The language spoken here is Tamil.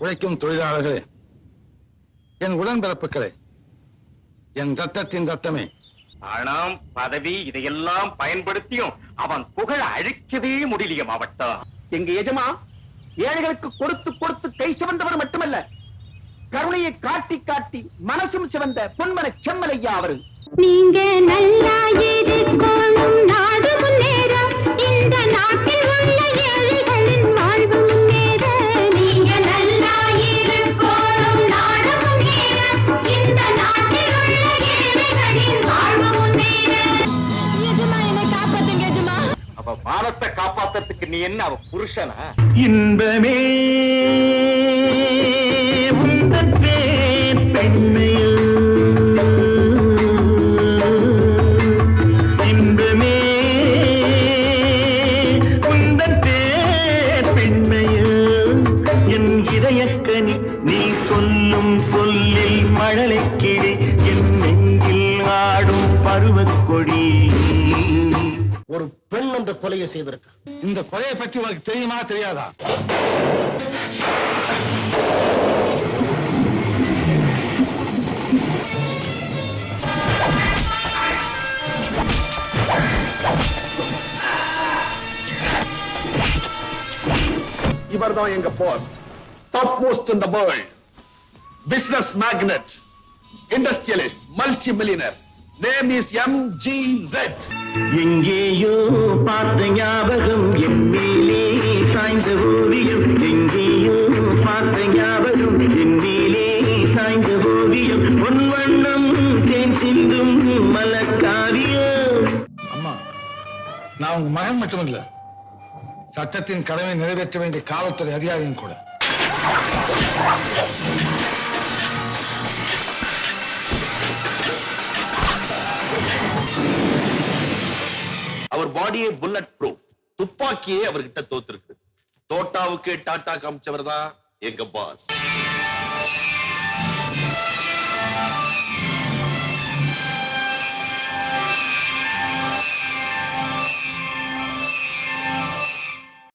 உழைக்கும் தொழிலாளர்களே என் உடன்பிறப்புகளே என் ரத்தத்தின் ரத்தமே. பணம் பதவி இதையெல்லாம் பயன்படுத்தியும் அவன் புகழ அழிக்கவே முடியலையே மாவட்டம் எங்க எஜமா ஏழைகளுக்கு கொடுத்து கொடுத்து கை சிவந்தவர் மட்டுமல்ல கருணையை காட்டி காட்டி மனசும் சிவந்த பொன்மன செம்மலையா அவரு. நீங்க நல்லா மானத்தை காப்பாத்துறதுக்கு நீ என்ன அவ புருஷனா? இன்பமே உந்தன் என் நீ சொல்லும் சொல்லில் மழலை என் நெஞ்சில் ஆடும் பருவக்கொடி. ஒரு பெண் அந்த கொலையை செய்திருக்கா? இந்த கொலையை பற்றி உனக்கு தெரியுமா தெரியாதா? இவர்தான் எங்க post top most in the world business magnate industrialist multi millionaire name is M G red எங்கேயோ பார்த்த ஞாபகம் என் மேலே சாய்ந்த ஓவியம். எங்கேயோ பார்த்த ஞாபகம் என் மேலே சாய்ந்த ஓவியம். பொன் வண்ணம் தேன் சிந்தும் மலக்காவியம் அம்மா நான் உங்க மகன் மட்டுமல்ல. சட்டத்தின் கடமை நிறைவேற்ற வேண்டிய காவல்துறை அதிகாரியும் கூட. பாடியே புல்லட் ப்ரூஃப் துப்பாக்கியே அவர்கிட்ட தோத்துருக்கு. தோட்டாவுக்கு டாட்டா காமிச்சவர் தான் எங்க பாஸ்